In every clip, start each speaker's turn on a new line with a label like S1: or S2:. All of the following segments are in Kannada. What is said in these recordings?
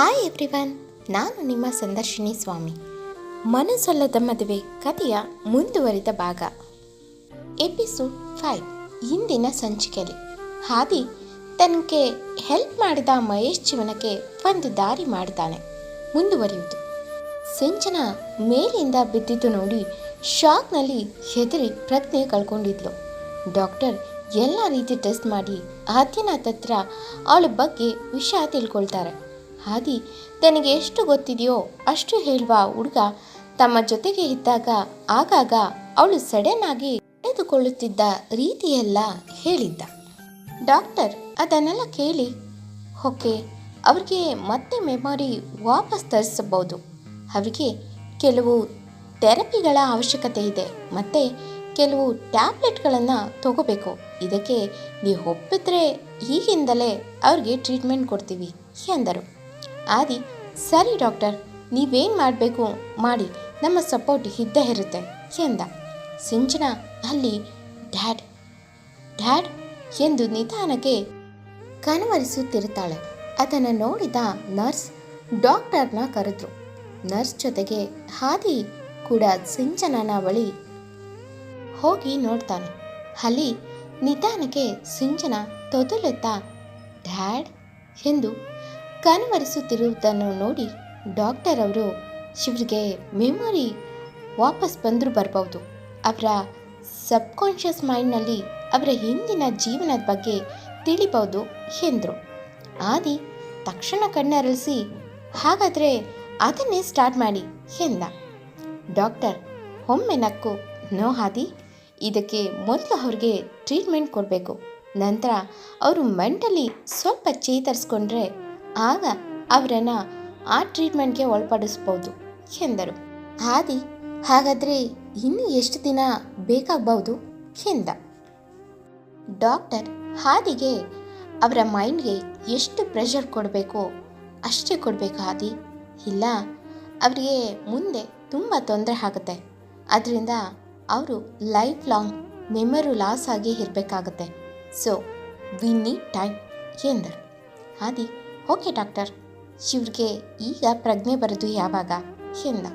S1: ಹಾಯ್ ಎವ್ರಿವನ್ ನಾನು ನಿಮ್ಮ ಸಂದರ್ಶಿನಿ ಸ್ವಾಮಿ. ಮನಸ್ಸೊಲ್ಲದ ಮದುವೆ ಕಥೆಯ ಮುಂದುವರಿದ ಭಾಗ. ಎಪಿಸೋಡ್ ಫೈವ್ ಇಂದಿನ ಸಂಚಿಕೆಯಲ್ಲಿ. ಹಾದಿ ತನಗೆ ಹೆಲ್ಪ್ ಮಾಡಿದ ಮಹೇಶ್ ಜೀವನಕ್ಕೆ ಒಂದು ದಾರಿ ಮಾಡುತ್ತಾನೆ ಮುಂದುವರಿಯುವುದು. ಸಿಂಚನ ಮೇಲಿಂದ ಬಿದ್ದಿದ್ದು ನೋಡಿ ಶಾಕ್ನಲ್ಲಿ ಹೆದರಿ ಪ್ರಜ್ಞೆ ಕಳ್ಕೊಂಡಿದ್ಲು. ಡಾಕ್ಟರ್ ಎಲ್ಲ ರೀತಿ ಟೆಸ್ಟ್ ಮಾಡಿ ಆದಿನಾಥ್ ಹತ್ರ ಅವಳ ಬಗ್ಗೆ ವಿಷಯ ತಿಳ್ಕೊಳ್ತಾರೆ. ಹಾದಿ, ತನಗೆ ಎಷ್ಟು ಗೊತ್ತಿದೆಯೋ ಅಷ್ಟು ಹೇಳುವ ಹುಡುಗ. ತಮ್ಮ ಜೊತೆಗೆ ಇದ್ದಾಗ ಆಗಾಗ ಅವಳು ಸಡನ್ ಆಗಿ ನಡೆದುಕೊಳ್ಳುತ್ತಿದ್ದ ರೀತಿಯೆಲ್ಲ ಹೇಳಿದ್ದ. ಡಾಕ್ಟರ್ ಅದನ್ನೆಲ್ಲ ಕೇಳಿ, ಓಕೆ, ಅವ್ರಿಗೆ ಮತ್ತೆ ಮೆಮೊರಿ ವಾಪಸ್ ತರಿಸಬಹುದು. ಅವರಿಗೆ ಕೆಲವು ಥೆರಪಿಗಳ ಅವಶ್ಯಕತೆ ಇದೆ, ಮತ್ತು ಕೆಲವು ಟ್ಯಾಬ್ಲೆಟ್ಗಳನ್ನು ತಗೋಬೇಕು. ಇದಕ್ಕೆ ನೀವು ಒಪ್ಪಿದ್ರೆ ಈಗಿಂದಲೇ ಅವ್ರಿಗೆ ಟ್ರೀಟ್ಮೆಂಟ್ ಕೊಡ್ತೀವಿ, ಎಂದರು. ಆದಿ, ಸರಿ ಡಾಕ್ಟರ್, ನೀವೇನು ಮಾಡಬೇಕು? ಮಾಡಿ, ನಮ್ಮ ಸಪೋರ್ಟ್ ಇದ್ದೇ ಇರುತ್ತೆ, ಎಂದ. ಸಿಂಚನ, ಅಲ್ಲಿ, ಡ್ಯಾಡ್. ಡ್ಯಾಡ್ ಎಂದು ನಿಧಾನಕ್ಕೆ ಕನವರಿಸುತ್ತಿರುತ್ತಾಳೆ ಅದನ್ನು ನೋಡಿದ ನರ್ಸ್ ಡಾಕ್ಟರ್ನ ಕರೆದ್ರು. ನರ್ಸ್ ಜೊತೆಗೆ ಹಾದಿ ಕೂಡ ಸಿಂಚನನ ಬಳಿ ಹೋಗಿ ನೋಡ್ತಾನೆ. ಅಲ್ಲಿ ನಿಧಾನಕ್ಕೆ ಸಿಂಚನ ತೊದಲುತ್ತಾ, ಡ್ಯಾಡ್ ಎಂದು ಕನವರಿಸುತ್ತಿರುವುದನ್ನು ನೋಡಿ ಡಾಕ್ಟರ್ ಅವರು ಶಿವರಿಗೆ ಮೆಮೊರಿ ವಾಪಸ್ ಬಂದರೂ ಬರ್ಬೋದು ಅವರ ಸಬ್ಕಾನ್ಷಿಯಸ್ ಮೈಂಡ್ನಲ್ಲಿ ಅವರ ಹಿಂದಿನ ಜೀವನದ ಬಗ್ಗೆ ತಿಳಿಬಹುದು ಎಂದರು. ಆದಿ ತಕ್ಷಣ ಕಣ್ಣರಳಿಸಿ, ಹಾಗಾದರೆ ಅದನ್ನೇ ಸ್ಟಾರ್ಟ್ ಮಾಡಿ ಎಂದ. ಡಾಕ್ಟರ್, ಒಮ್ಮೆ ನಕ್ಕು, ನೋ ಹಾದಿ ಇದಕ್ಕೆ ಮೊದಲು ಅವ್ರಿಗೆ ಟ್ರೀಟ್ಮೆಂಟ್ ಕೊಡಬೇಕು. ನಂತರ ಅವರು ಮೆಂಟಲಿ ಸ್ವಲ್ಪ ಚೇತರಿಸ್ಕೊಂಡ್ರೆ ಆಗ ಅವರನ್ನು ಆ ಟ್ರೀಟ್ಮೆಂಟ್ಗೆ ಒಳಪಡಿಸ್ಬೋದು ಎಂದರು. ಆದಿ, ಹಾಗಾದರೆ ಇನ್ನು ಎಷ್ಟು ದಿನ ಬೇಕಾಗಬಹುದು ಎಂದ. ಡಾಕ್ಟರ್ ಹಾದಿಗೆ ಅವರ ಮೈಂಡ್ಗೆ ಎಷ್ಟು ಪ್ರೆಷರ್ ಕೊಡಬೇಕು ಅಷ್ಟೇ ಕೊಡಬೇಕು ಹಾದಿ ಇಲ್ಲ, ಅವರಿಗೆ ಮುಂದೆ ತುಂಬ ತೊಂದರೆ ಆಗುತ್ತೆ. ಅದರಿಂದ ಅವರು ಲೈಫ್ ಲಾಂಗ್ ಮೆಮೊರಿ ಲಾಸ್ ಆಗಿ ಇರಬೇಕಾಗತ್ತೆ. ಸೊ ವಿ ನೀಡ್ ಟೈಮ್ ಎಂದರು. ಆದಿ ಓಕೆ ಡಾಕ್ಟರ್. ಶಿವ್ರಿಗೆ ಈಗ ಪ್ರಜ್ಞೆ ಬರೋದು ಯಾವಾಗ? ಎಂದ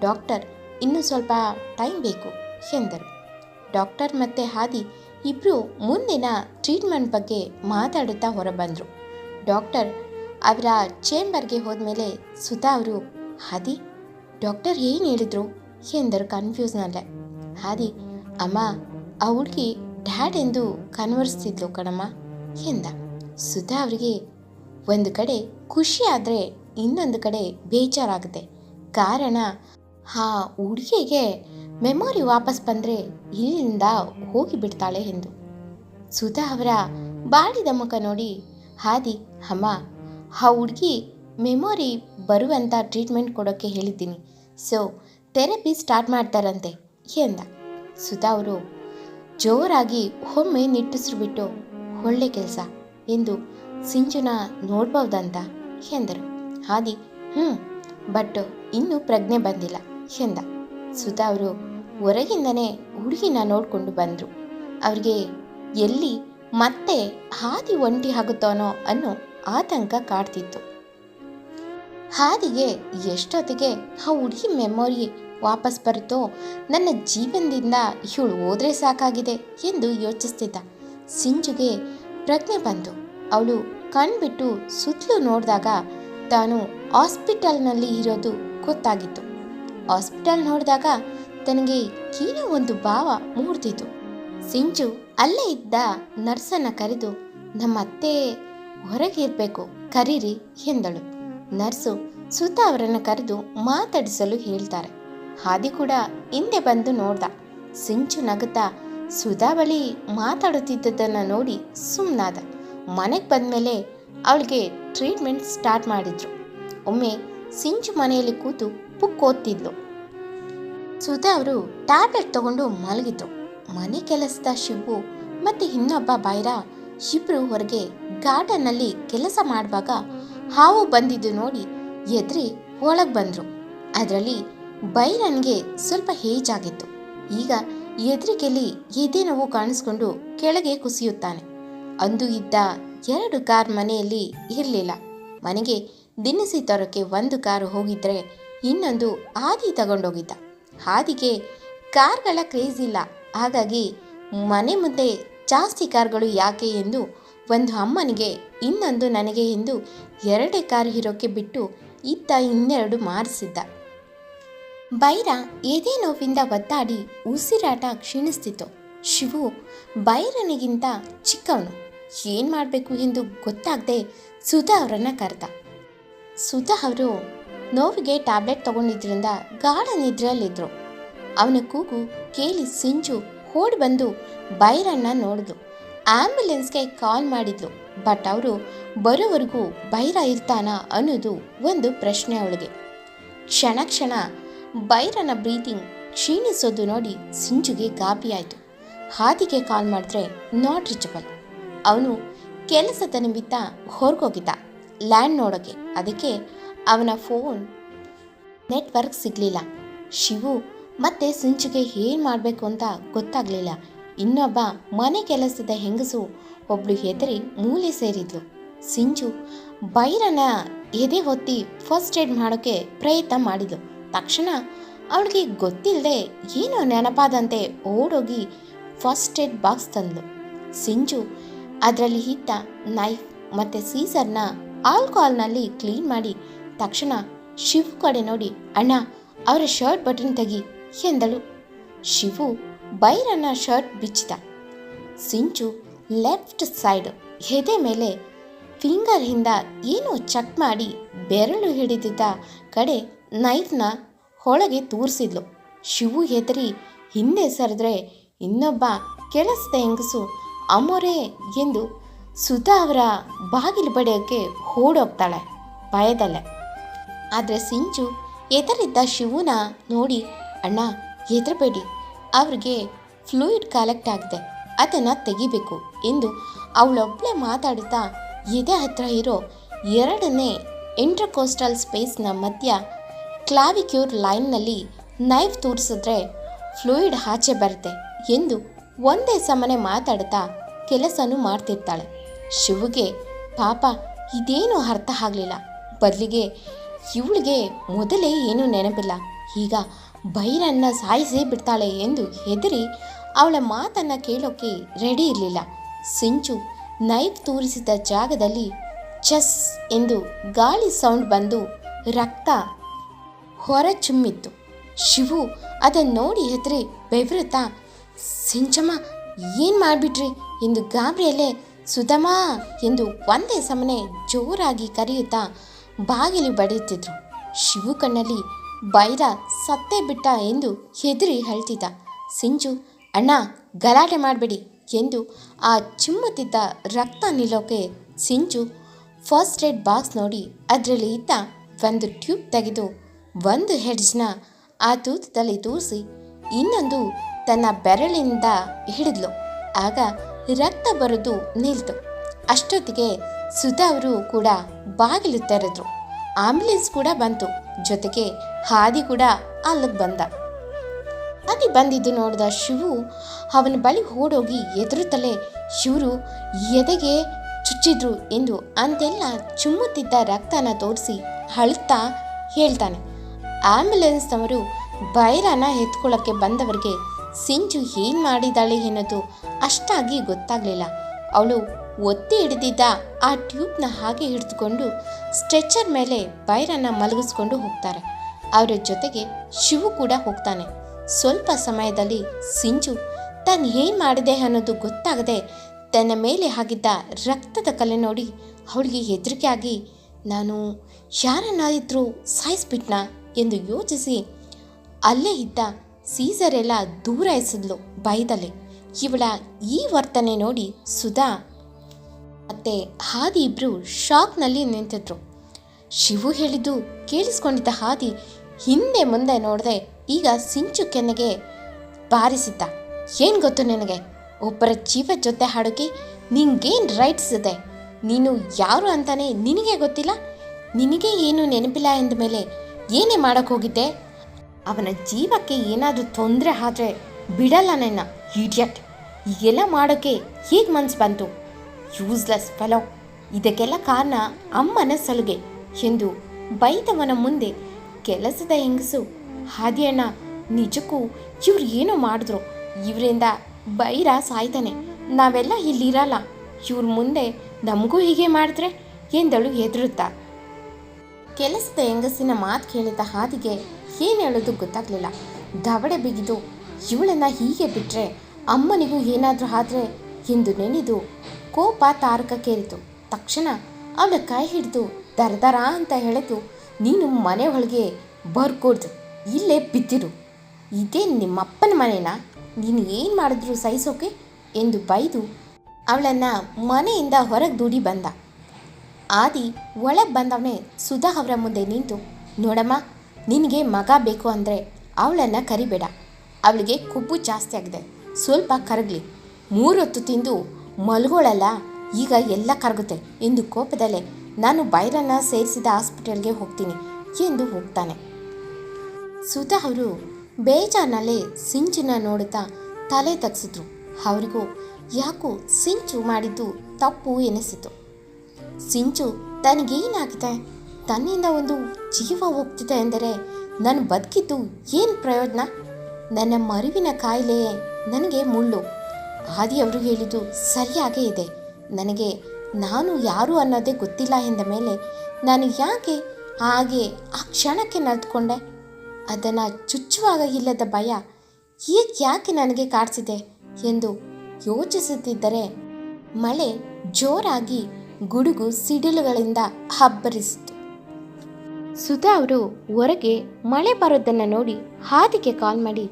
S1: ಡಾಕ್ಟರ್, ಇನ್ನೂ ಸ್ವಲ್ಪ ಟೈಮ್ ಬೇಕು, ಎಂದರು. ಡಾಕ್ಟರ್ ಮತ್ತು ಹಾದಿ ಇಬ್ಬರು ಮುಂದಿನ ಟ್ರೀಟ್ಮೆಂಟ್ ಬಗ್ಗೆ ಮಾತಾಡುತ್ತಾ ಹೊರಬಂದರು. ಡಾಕ್ಟರ್, ಅವರ ಚೇಂಬರ್ಗೆ ಹೋದ್ಮೇಲೆ ಸುಧಾ ಅವರು, ಹಾದಿ, ಡಾಕ್ಟರ್ ಏನು ಹೇಳಿದ್ರು? ಎಂದರು ಕನ್ಫ್ಯೂಸ್ನಲ್ಲೇ. ಹಾದಿ, ಅಮ್ಮ, ಆ ಹುಡುಗಿ ಡ್ಯಾಡ್ ಎಂದು ಕನ್ವರ್ಸ್ತಿದ್ಲು ಕಣಮ್ಮ, ಎಂದ. ಸುಧಾ ಅವರಿಗೆ ಒಂದು ಕಡೆ ಖುಷಿ ಆದರೆ ಇನ್ನೊಂದು ಕಡೆ ಬೇಜಾರಾಗುತ್ತೆ. ಕಾರಣ, ಆ ಹುಡುಗಿಗೆ ಮೆಮೊರಿ ವಾಪಸ್ ಬಂದರೆ ಇಲ್ಲಿಂದ ಹೋಗಿಬಿಡ್ತಾಳೆ ಎಂದು. ಸುಧಾ ಅವರ ಬಾಳಿದ ಮುಖ ನೋಡಿ, ಹಾದಿ, ಅಮ್ಮ, ಆ ಹುಡುಗಿ ಮೆಮೊರಿ ಬರುವಂಥ ಟ್ರೀಟ್ಮೆಂಟ್ ಕೊಡೋಕ್ಕೆ ಹೇಳಿದ್ದೀನಿ. ಸೊ, ಥೆರಪಿ ಸ್ಟಾರ್ಟ್ ಮಾಡ್ತಾರಂತೆ, ಎಂದ. ಸುಧಾ ಅವರು ಜೋರಾಗಿ ಒಮ್ಮೆ ನಿಟ್ಟುಸಿರು ಬಿಟ್ಟು, ಒಳ್ಳೆ ಕೆಲಸ, ಎಂದು ಸಿಂಚುನ ನೋಡ್ಬೋದಂತ ಎಂದರು. ಹಾದಿ ಹ್ಞೂ ಬಟ್ ಇನ್ನೂ ಪ್ರಜ್ಞೆ ಬಂದಿಲ್ಲ ಎಂದ. ಸುಧಾ ಅವರು ಹೊರಗಿಂದನೇ ಹುಡುಗಿನ ನೋಡಿಕೊಂಡು ಬಂದರು. ಅವ್ರಿಗೆ ಎಲ್ಲಿ ಮತ್ತೆ ಹಾದಿ ಒಂಟಿ ಆಗುತ್ತಾನೋ ಅನ್ನೋ ಆತಂಕ ಕಾಡ್ತಿತ್ತು. ಹಾದಿಗೆ ಎಷ್ಟೊತ್ತಿಗೆ ಆ ಹುಡುಗಿ ಮೆಮೊರಿ ವಾಪಸ್ ಬರುತ್ತೋ, ನನ್ನ ಜೀವನದಿಂದ ಇವಳು ಹೋದ್ರೆ ಸಾಕಾಗಿದೆ ಎಂದು ಯೋಚಿಸ್ತಿದ್ದ ಸಿಂಜುಗೆ ಪ್ರಜ್ಞೆ ಬಂತು. ಅವಳು ಕಣ್ಬಿಟ್ಟು ಸುತ್ತಲೂ ನೋಡಿದಾಗ ತಾನು ಹಾಸ್ಪಿಟಲ್ನಲ್ಲಿ ಇರೋದು ಗೊತ್ತಾಗಿತ್ತು. ಹಾಸ್ಪಿಟಲ್ ನೋಡಿದಾಗ ತನಗೆ ಏನೋ ಒಂದು ಭಾವ ಮೂಡ್ತಿತ್ತು. ಸಿಂಜು ಅಲ್ಲೇ ಇದ್ದ ನರ್ಸನ್ನು ಕರೆದು ನಮ್ಮ ಅತ್ತೆ ಹೊರಗೆ ಇರಬೇಕು, ಕರೀರಿ, ಎಂದಳು. ನರ್ಸು ಸುತ ಅವರನ್ನು ಕರೆದು ಮಾತಾಡಿಸಲು ಹೇಳ್ತಾರೆ. ಹಾದಿ ಕೂಡ ಹಿಂದೆ ಬಂದು ನೋಡ್ದ. ಸಿಂಚು ನಗುತ್ತಾ ಸುಧಾ ಬಳಿ ಮಾತಾಡುತ್ತಿದ್ದದನ್ನು ನೋಡಿ ಸುಮ್ಮನಾದ ಮನೆಗೆ ಬಂದಮೇಲೆ ಅವಳಿಗೆ ಟ್ರೀಟ್ಮೆಂಟ್ ಸ್ಟಾರ್ಟ್ ಮಾಡಿದ್ರು. ಒಮ್ಮೆ ಸಿಂಚು ಮನೆಯಲ್ಲಿ ಕೂತು ಪುಕ್ ಓದ್ತಿದ್ಲು. ಸುಧಾ ಅವರು ಟ್ಯಾಬ್ಲೆಟ್ ತಗೊಂಡು ಮಲಗಿದ್ರು. ಮನೆ ಕೆಲಸದ ಶಿವು ಮತ್ತು ಇನ್ನೊಬ್ಬ ಬೈರ ಶಿಬ್ರು ಹೊರಗೆ ಗಾರ್ಡನ್ನಲ್ಲಿ ಕೆಲಸ ಮಾಡುವಾಗ ಹಾವು ಬಂದಿದ್ದು ನೋಡಿ ಎದ್ರಿ ಒಳಗೆ ಬಂದರು. ಅದರಲ್ಲಿ ಬೈರನ್ಗೆ ಸ್ವಲ್ಪ ಹೇಜಾಗಿತ್ತು ಈಗ ಎದ್ರಿಕೆಯಲ್ಲಿ ಎದೆ ನೋವು ಕಾಣಿಸ್ಕೊಂಡು ಕೆಳಗೆ ಕುಸಿಯುತ್ತಾನೆ. ಅಂದು ಇದ್ದ ಎರಡು ಕಾರ್ ಮನೆಯಲ್ಲಿ ಇರಲಿಲ್ಲ. ಮನೆಗೆ ದಿನಸಿ ತರೋಕ್ಕೆ ಒಂದು ಕಾರು ಹೋಗಿದ್ರೆ ಇನ್ನೊಂದು ಹಾದಿ ತಗೊಂಡೋಗಿದ್ದ. ಹಾದಿಗೆ ಕಾರ್ಗಳ ಕ್ರೇಜ್ ಇಲ್ಲ. ಹಾಗಾಗಿ ಮನೆ ಮುಂದೆ ಜಾಸ್ತಿ ಕಾರ್ಗಳು ಯಾಕೆ ಎಂದು ಒಂದು ಅಮ್ಮನಿಗೆ, ಇನ್ನೊಂದು ನನಗೆ ಎಂದು ಎರಡೇ ಕಾರ್ ಇರೋಕ್ಕೆ ಬಿಟ್ಟು ಇತ್ತ ಇನ್ನೆರಡು ಮಾರಿಸಿದ್ದ. ಬೈರ ಎದೆ ನೋವಿಂದ ಒತ್ತಾಡಿ ಉಸಿರಾಟ ಕ್ಷೀಣಿಸ್ತಿತ್ತು. ಶಿವು ಬೈರನಿಗಿಂತ ಚಿಕ್ಕವನು. ಏನು ಮಾಡಬೇಕು ಎಂದು ಗೊತ್ತಾಗದೆ ಸುಧಾ ಅವರನ್ನು ಕರೆದ. ಸುಧಾ ಅವರು ನೋವಿಗೆ ಟ್ಯಾಬ್ಲೆಟ್ ತಗೊಂಡಿದ್ರಿಂದ ಗಾಢ ನಿದ್ರೆಯಲ್ಲಿದ್ದರು ಅವನ ಕೂಗು ಕೇಳಿ ಸಿಂಜು ಓಡಿ ಬಂದು ಬೈರನ್ನ ನೋಡಿದ್ರು. ಆ್ಯಂಬುಲೆನ್ಸ್ಗೆ ಕಾಲ್ ಮಾಡಿದ್ಲು ಬಟ್ ಅವರು ಬರೋವರೆಗೂ ಬೈರ ಇರ್ತಾನ ಅನ್ನೋದು ಒಂದು ಪ್ರಶ್ನೆ ಅವಳಿಗೆ. ಕ್ಷಣ ಕ್ಷಣ ಬೈರನ ಬ್ರೀತಿಂಗ್ ಕ್ಷೀಣಿಸೋದು ನೋಡಿ ಸಿಂಜುಗೆ ಗಾಬಿಯಾಯಿತು ಹಾದಿಗೆ ಕಾಲ್ ಮಾಡಿದ್ರೆ ನಾಟ್ ರೀಚಬಲ್. ಅವನು ಕೆಲಸದ ನಿಮಿತ್ತ ಹೊರಗೋಗಿದ್ದ. ಲ್ಯಾಂಡ್ ನೋಡೋಕ್ಕೆ ಅದಕ್ಕೆ ಅವನ ಫೋನ್ ನೆಟ್ವರ್ಕ್ ಸಿಗಲಿಲ್ಲ. ಶಿವು ಮತ್ತೆ ಸಿಂಚುಗೆ ಏನು ಮಾಡಬೇಕು ಅಂತ ಗೊತ್ತಾಗಲಿಲ್ಲ. ಇನ್ನೊಬ್ಬ ಮನೆ ಕೆಲಸದ ಹೆಂಗಸು ಒಬ್ಳು ಹೆದರಿ ಮೂಲೆ ಸೇರಿದ್ಲು. ಸಿಂಚು ಬೈರನ ಎದೆ ಹೊತ್ತಿ ಫಸ್ಟ್ ಏಡ್ ಮಾಡೋಕ್ಕೆ ಪ್ರಯತ್ನ ಮಾಡಿದ್ಲು. ತಕ್ಷಣ ಅವಳಿಗೆ ಗೊತ್ತಿಲ್ಲದೆ ಏನೋ ನೆನಪಾದಂತೆ ಓಡೋಗಿ ಫಸ್ಟ್ ಏಡ್ ಬಾಕ್ಸ್ ತಂದ್ಲು. ಸಿಂಜು ಅದರಲ್ಲಿ ಇದ್ದ ನೈಫ್ ಮತ್ತು ಸೀಸರ್ನ ಆಲ್ಕೋಹಾಲ್ನಲ್ಲಿ ಕ್ಲೀನ್ ಮಾಡಿ, ತಕ್ಷಣ ಶಿವು ಕಡೆ ನೋಡಿ, ಅಣ್ಣ, ಅವರ ಶರ್ಟ್ ಬಟನ್ ತೆಗಿ, ಎಂದಳು. ಶಿವು ಬೈರನ್ನ ಶರ್ಟ್ ಬಿಚ್ಚಿದ. ಸಿಂಚು ಲೆಫ್ಟ್ ಸೈಡ್ ಎದೆ ಮೇಲೆ ಫಿಂಗರ್ನಿಂದ ಏನೋ ಚೆಕ್ ಮಾಡಿ ಬೆರಳು ಹಿಡಿದಿದ್ದ ಕಡೆ ನೈಫ್ನ ಒಳಗೆ ತೂರಿಸಿದ್ಲು. ಶಿವು ಹೆದರಿ ಹಿಂದೆ ಸರಿದ್ರೆ ಇನ್ನೊಬ್ಬ ಕೆಲಸದ ಹೆಂಗಸು ಅಮೋರೆ ಎಂದು ಸುಧಾ ಅವರ ಬಾಗಿಲು ಬಡಿಯೋಕ್ಕೆ ಓಡೋಗ್ತಾಳೆ, ಭಯದಲ್ಲೇ. ಆದರೆ ಸಿಂಚು ಎದರಿದ್ದ ಶಿವನ ನೋಡಿ, ಅಣ್ಣ, ಹೆದರಬೇಡಿ, ಅವ್ರಿಗೆ ಫ್ಲೂಯಿಡ್ ಕಲೆಕ್ಟ್ ಆಗಿದೆ, ಅದನ್ನು ತೆಗಿಬೇಕು ಎಂದು ಅವಳೊಬ್ಬಳೇ ಮಾತಾಡುತ್ತಾ ಎದೆ ಹತ್ರ ಇರೋ ಎರಡನೇ ಇಂಟ್ರಕೋಸ್ಟಲ್ ಸ್ಪೇಸ್ನ ಮಧ್ಯ ಕ್ಲಾವಿಕ್ಯೂರ್ ಲೈನ್ನಲ್ಲಿ ನೈಫ್ ತೋರಿಸಿದ್ರೆ ಫ್ಲೂಯಿಡ್ ಆಚೆ ಬರುತ್ತೆ ಎಂದು ಒಂದೇ ಸಮನೆ ಮಾತಾಡ್ತಾ ಕೆಲಸನೂ ಮಾಡ್ತಿರ್ತಾಳೆ. ಶಿವಗೆ, ಪಾಪ, ಇದೇನು ಅರ್ಥ ಆಗಲಿಲ್ಲ. ಬದಲಿಗೆ ಇವಳಿಗೆ ಮೊದಲೇ ಏನೂ ನೆನಪಿಲ್ಲ. ಈಗ ಬೈರನ್ನ ಸಾಯಿಸೇ ಬಿಡ್ತಾಳೆ ಎಂದು ಹೆದರಿ ಅವಳ ಮಾತನ್ನು ಕೇಳೋಕೆ ರೆಡಿ ಇರಲಿಲ್ಲ. ಸಿಂಚು ನೈಫ್ ತೂರಿಸಿದ ಜಾಗದಲ್ಲಿ ಚಸ್ ಎಂದು ಗಾಳಿ ಸೌಂಡ್ ಬಂದು ರಕ್ತ ಹೊರಚುಮ್ಮಿತ್ತು. ಶಿವು ಅದನ್ನು ನೋಡಿ ಹೆದರಿ ಬೆವರುತ್ತಾ ಸಿಂಚಮ್ಮ, ಏನು ಮಾಡಿಬಿಟ್ರಿ? ಎಂದು ಗಾಬರಿಯಲ್ಲೇ ಸುಧಮ್ಮ ಎಂದು ಒಂದೇ ಸಮನೆ ಜೋರಾಗಿ ಕರೆಯುತ್ತಾ ಬಾಗಿಲು ಬಡಿಯುತ್ತಿದ್ರು. ಶಿವು ಕಣ್ಣಲ್ಲಿ ಬೈರ ಸತ್ತೇ ಬಿಟ್ಟ ಎಂದು ಹೆದರಿ ಹೇಳ್ತಿದ್ದ ಸಿಂಚು, ಅಣ್ಣ, ಗಲಾಟೆ ಮಾಡಬೇಡಿ ಎಂದು ಆ ಚಿಮ್ಮುತ್ತಿದ್ದ ರಕ್ತ ನಿಲ್ಲೋಕೆ ಸಿಂಚು ಫಸ್ಟ್ ಏಡ್ ಬಾಕ್ಸ್ ನೋಡಿ ಅದರಲ್ಲಿ ಇದ್ದ ಒಂದು ಟ್ಯೂಬ್ ತೆಗೆದು ಒಂದು ಹೆಡ್ಜ್ನ ಆ ತೂತದಲ್ಲಿ ತೂರಿಸಿ ಇನ್ನೊಂದು ತನ್ನ ಬೆರಳಿಂದ ಹಿಡಿದ್ಲು. ಆಗ ರಕ್ತ ಬರೆದು ನಿಲ್ತು. ಅಷ್ಟೊತ್ತಿಗೆ ಸುಧಾ ಅವರು ಕೂಡ ಬಾಗಿಲು ತೆರೆದ್ರು. ಆಂಬ್ಯುಲೆನ್ಸ್ ಕೂಡ ಬಂತು. ಜೊತೆಗೆ ಹಾದಿ ಕೂಡ ಅಲ್ಲಿಗೆ ಬಂದ. ಹಾದಿ ಬಂದಿದ್ದು ನೋಡಿದ ಶಿವು ಅವನ ಬಳಿ ಓಡೋಗಿ ಎದುರುತ್ತಲೇ ಶಿವರು ಎದೆಗೆ ಚುಚ್ಚಿದ್ರು ಎಂದು ಅಂತೆಲ್ಲ ಚುಮ್ಮುತ್ತಿದ್ದ ರಕ್ತನ ತೋರಿಸಿ ಅಳುತ್ತಾ ಹೇಳ್ತಾನೆ. ಆಂಬ್ಯುಲೆನ್ಸ್ನವರು ಬೈರನ ಎತ್ಕೊಳ್ಳೋಕ್ಕೆ ಬಂದವರಿಗೆ ಸಿಂಜು ಏನು ಮಾಡಿದಾಳೆ ಎನ್ನೋದು ಅಷ್ಟಾಗಿ ಗೊತ್ತಾಗಲಿಲ್ಲ. ಅವಳು ಒತ್ತಿ ಹಿಡಿದಿದ್ದ ಆ ಟ್ಯೂಬ್ನ ಹಾಗೆ ಹಿಡಿದುಕೊಂಡು ಸ್ಟ್ರೆಚರ್ ಮೇಲೆ ಬೈರನ್ನು ಮಲಗಿಸ್ಕೊಂಡು ಹೋಗ್ತಾರೆ. ಅವರ ಜೊತೆಗೆ ಶಿವು ಕೂಡ ಹೋಗ್ತಾನೆ. ಸ್ವಲ್ಪ ಸಮಯದಲ್ಲಿ ಸಿಂಜು ತಾನು ಏನು ಮಾಡಿದೆ ಅನ್ನೋದು ಗೊತ್ತಾಗದೆ ತನ್ನ ಮೇಲೆ ಹಾಗಿದ್ದ ರಕ್ತದ ಕಲೆ ನೋಡಿ ಅವಳಿಗೆ ಹೆದರಿಕೆ ಆಗಿ, ನಾನು ಯಾರನ್ನಾದಿದ್ರು ಸಾಯಿಸ್ಬಿಟ್ನಾ? ಎಂದು ಯೋಚಿಸಿ ಅಲ್ಲೇ ಇದ್ದ ಸೀಸರ್ ಎಲ್ಲ ದೂರ ಎಸೆದ್ಲು ಬೈದಲೆ ಇವಳ ಈ ವರ್ತನೆ ನೋಡಿ ಸುಧಾ ಮತ್ತೆ ಹಾದಿ ಇಬ್ರು ಶಾಕ್ನಲ್ಲಿ ನಿಂತಿದ್ರು. ಶಿವು ಹೇಳಿದ್ದು ಕೇಳಿಸ್ಕೊಂಡಿದ್ದ ಹಾದಿ ಹಿಂದೆ ಮುಂದೆ ನೋಡದೆ ಈಗ ಸಿಂಚು ಕೆನ್ನೆಗೆ ಬಾರಿಸಿದ್ದ. ಏನು ಗೊತ್ತು ನಿನಗೆ? ಒಬ್ಬರ ಜೀವ ಜೊತೆ ಹಾಡೋಕೆ ನಿಂಗೇನು ರೈಟ್ಸ್ ಇದೆ? ನೀನು ಯಾರು ಅಂತಾನೆ ನಿನಗೆ ಗೊತ್ತಿಲ್ಲ? ನಿನಗೆ ಏನು ನೆನಪಿಲ್ಲ ಎಂದ ಮೇಲೆ ಏನೇ ಮಾಡಕ್ಕೆ ಹೋಗಿದ್ದೆ? ಅವನ ಜೀವಕ್ಕೆ ಏನಾದರೂ ತೊಂದರೆ ಆದರೆ ಬಿಡಲ್ಲ ನನ್ನ ಇಡಿಯಟ್ ಈಗೆಲ್ಲ ಮಾಡೋಕ್ಕೆ ಹೀಗೆ ಮನಸ್ಸು ಬಂತು? ಯೂಸ್ಲೆಸ್ ಫೆಲೋ ಇದಕ್ಕೆಲ್ಲ ಕಾರಣ ಅಮ್ಮನ ಸಲುಗೆ ಎಂದು ಬೈದವನ ಮುಂದೆ ಕೆಲಸದ ಹೆಂಗಸು, ಹಾದಿಯಣ್ಣ, ನಿಜಕ್ಕೂ ಇವ್ರು ಏನೋ ಮಾಡಿದ್ರು. ಇವರಿಂದ ಬೈರ ಸಾಯ್ತಾನೆ. ನಾವೆಲ್ಲ ಇಲ್ಲಿರಲ್ಲ. ಇವ್ರ ಮುಂದೆ ನಮಗೂ ಹೀಗೆ ಮಾಡಿದ್ರೆ? ಎಂದಳು ಹೆದರುತ್ತಾ. ಕೆಲಸದ ಹೆಂಗಸಿನ ಮಾತು ಕೇಳಿದ ಹಾದಿಗೆ ಏನು ಹೇಳೋದು ಗೊತ್ತಾಗಲಿಲ್ಲ. ದವಡೆ ಬಿಗಿದು ಇವಳನ್ನು ಹೀಗೆ ಬಿಟ್ಟರೆ ಅಮ್ಮನಿಗೂ ಏನಾದರೂ ಆದರೆ ಎಂದು ನೆನೆದು ಕೋಪ ತಾರಕಕ್ಕೇರಿತು ತಕ್ಷಣ ಅವಳ ಕೈ ಹಿಡಿದು ದರದರ ಅಂತ ಹೇಳಿದು ನೀನು ಮನೆ ಒಳಗೆ ಬರ್ಕೊಡ್ದು ಇಲ್ಲೇ ಬಿದ್ದಿರು. ಇದೇ ನಿಮ್ಮಪ್ಪನ ಮನೆನಾ? ನೀನು ಏನು ಮಾಡಿದ್ರು ಸಹಿಸೋಕೆ? ಎಂದು ಬೈದು ಅವಳನ್ನು ಮನೆಯಿಂದ ಹೊರಗೆ ದೂಡಿ ಬಂದ. ಆದಿ ಒಳಗೆ ಬಂದವನೇ ಸುಧಾ ಅವರ ಮುಂದೆ ನಿಂತು, ನೋಡಮ್ಮ ನಿನಗೆ ಮಗ ಬೇಕು ಅಂದರೆ ಅವಳನ್ನು ಕರಿಬೇಡ. ಅವಳಿಗೆ ಕೊಬ್ಬು ಜಾಸ್ತಿ ಆಗಿದೆ. ಸ್ವಲ್ಪ ಕರಗಲಿ. ಮೂರೊತ್ತು ತಿಂದು ಮಲ್ಗೋಳಲ್ಲ, ಈಗ ಎಲ್ಲ ಕರಗುತ್ತೆ. ಎಂದು ಕೋಪದಲ್ಲೇ ನಾನು ಬೈರನ್ನ ಸೇರಿಸಿದ ಹಾಸ್ಪಿಟಲ್ಗೆ ಹೋಗ್ತೀನಿ ಎಂದು ಹೋಗ್ತಾನೆ. ಸುಧಾ ಅವರು ಬೇಜಾನಲ್ಲೇ ಸಿಂಚಿನ ನೋಡುತ್ತಾ ತಲೆ ತಗ್ಸಿದ್ರು. ಅವರಿಗೂ ಯಾಕೋ ಸಿಂಚು ಮಾಡಿದ್ದು ತಪ್ಪು ಎನಿಸಿತು. ಸಿಂಚು ತನಗೇನಾಗಿದೆ? ತನ್ನಿಂದ ಒಂದು ಜೀವ ಹೋಗ್ತಿದೆ ಎಂದರೆ ನಾನು ಬದುಕಿದ್ದು ಏನು ಪ್ರಯೋಜನ? ನನ್ನ ಮರುವಿನ ಕಾಯಿಲೆಯೇ ನನಗೆ ಮುಳ್ಳು. ಆದಿಯವರು ಹೇಳಿದ್ದು ಸರಿಯಾಗೇ ಇದೆ. ನನಗೆ ನಾನು ಯಾರು ಅನ್ನೋದೇ ಗೊತ್ತಿಲ್ಲ ಎಂದ ಮೇಲೆ ನಾನು ಯಾಕೆ ಹಾಗೆ ಆ ಕ್ಷಣಕ್ಕೆ ನಡೆದುಕೊಂಡೆ ಅದನ್ನು ಚುಚ್ಚುವಾಗ ಇಲ್ಲದ ಭಯ ಈಗ ಯಾಕೆ ನನಗೆ ಕಾಡಿಸಿದೆ ಎಂದು ಯೋಚಿಸುತ್ತಿದ್ದರೆ ಮಳೆ ಜೋರಾಗಿ ಗುಡುಗು ಸಿಡಿಲುಗಳಿಂದ ಹಬ್ಬರಿಸಿತು. ಸುಧಾ ಅವರು ಹೊರಗೆ ಮಳೆ ಬರೋದನ್ನು ನೋಡಿ ಹಾದಿಗೆ ಕಾಲ್ ಮಾಡಿ,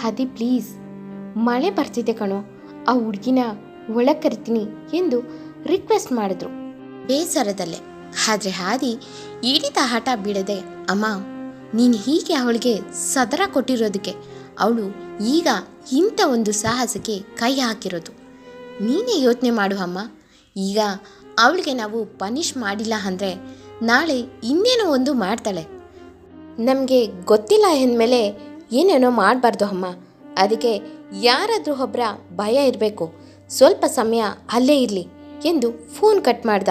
S1: ಹಾದಿ ಪ್ಲೀಸ್ ಮಳೆ ಬರ್ತಿದೆ ಕಣೋ, ಆ ಹುಡುಗಿನ ಒಳ ಕರಿತೀನಿ ಎಂದು ರಿಕ್ವೆಸ್ಟ್ ಮಾಡಿದ್ರು. ಬೇಸರದಲ್ಲೇ, ಆದರೆ ಹಾದಿ ಹಿಡಿದ ಹಠ ಬಿಡದೆ ಅಮ್ಮ, ನೀನು ಹೀಗೆ ಅವಳಿಗೆ ಸದರ ಕೊಟ್ಟಿರೋದಕ್ಕೆ, ಅವಳು ಈಗ ಇಂಥ ಒಂದು ಸಾಹಸಕ್ಕೆ ಕೈ ಹಾಕಿರೋದು. ನೀನೇ ಯೋಚನೆ ಮಾಡು ಅಮ್ಮ. ಈಗ ಅವಳಿಗೆ ನಾವು ಪನಿಷ್ ಮಾಡಿಲ್ಲ ಅಂದರೆ ನಾಳೆ ಇನ್ನೇನೋ ಒಂದು ಮಾಡ್ತಾಳೆ. ನಮಗೆ ಗೊತ್ತಿಲ್ಲ ಅಂದಮೇಲೆ ಏನೇನೋ ಮಾಡಬಾರ್ದು ಅಮ್ಮ. ಅದಕ್ಕೆ ಯಾರಾದರೂ ಒಬ್ಬರ ಭಯ ಇರಬೇಕು. ಸ್ವಲ್ಪ ಸಮಯ ಅಲ್ಲೇ ಇರಲಿ ಎಂದು ಫೋನ್ ಕಟ್ ಮಾಡ್ದ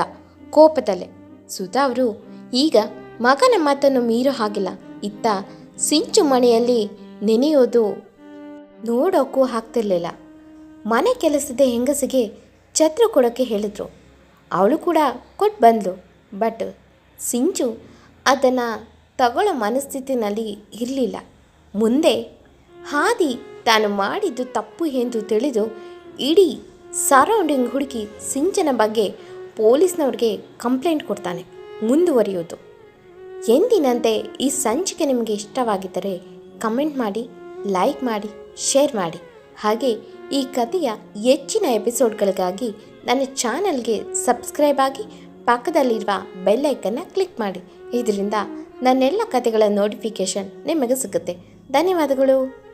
S1: ಕೋಪದಲ್ಲೇ. ಸುಧಾ ಅವರು, ಈಗ ಮಗನ ಮಾತನ್ನು ಮೀರೋ ಹಾಗಿಲ್ಲ. ಇತ್ತ ಸಿಂಚು ಮನೆಯಲ್ಲಿ ನೆನೆಯೋದು ನೋಡೋಕ್ಕೂ ಆಗ್ತಿರ್ಲಿಲ್ಲ. ಮನೆ ಕೆಲಸದ ಹೆಂಗಸಿಗೆ ಛತ್ರ ಕೊಡೋಕ್ಕೆ ಹೇಳಿದ್ರು. ಅವಳು ಕೂಡ ಕೊಟ್ಟು ಬಂದಳು ಬಟ್ ಸಿಂಚು ಅದನ್ನು ತಗೊಳ್ಳೋ ಮನಸ್ಥಿತಿನಲ್ಲಿ ಇರಲಿಲ್ಲ. ಮುಂದೆ ಹಾದಿ ತಾನು ಮಾಡಿದ್ದು ತಪ್ಪು ಎಂದು ತಿಳಿದು ಇಡೀ ಸರೌಂಡಿಂಗ್ ಹುಡುಕಿ ಸಿಂಚನ ಬಗ್ಗೆ ಪೊಲೀಸ್ನವ್ರಿಗೆ ಕಂಪ್ಲೇಂಟ್ ಕೊಡ್ತಾನೆ, ಮುಂದುವರಿಯೋದು. ಎಂದಿನಂತೆ ಈ ಸಂಚಿಕೆ ನಿಮಗೆ ಇಷ್ಟವಾಗಿದ್ದರೆ ಕಮೆಂಟ್ ಮಾಡಿ, ಲೈಕ್ ಮಾಡಿ, ಶೇರ್ ಮಾಡಿ. ಹಾಗೆ ಈ ಕಥೆಯ ಹೆಚ್ಚಿನ ಎಪಿಸೋಡ್ಗಳಿಗಾಗಿ ನನ್ನ ಚಾನಲ್ಗೆ ಸಬ್ಸ್ಕ್ರೈಬ್ ಆಗಿ ಪಕ್ಕದಲ್ಲಿರುವ ಬೆಲ್ ಐಕನ್ನ ಕ್ಲಿಕ್ ಮಾಡಿ. ಇದರಿಂದ ನನ್ನೆಲ್ಲ ಕಥೆಗಳ ನೋಟಿಫಿಕೇಷನ್ ನಿಮಗೆ ಸಿಗುತ್ತೆ. ಧನ್ಯವಾದಗಳು.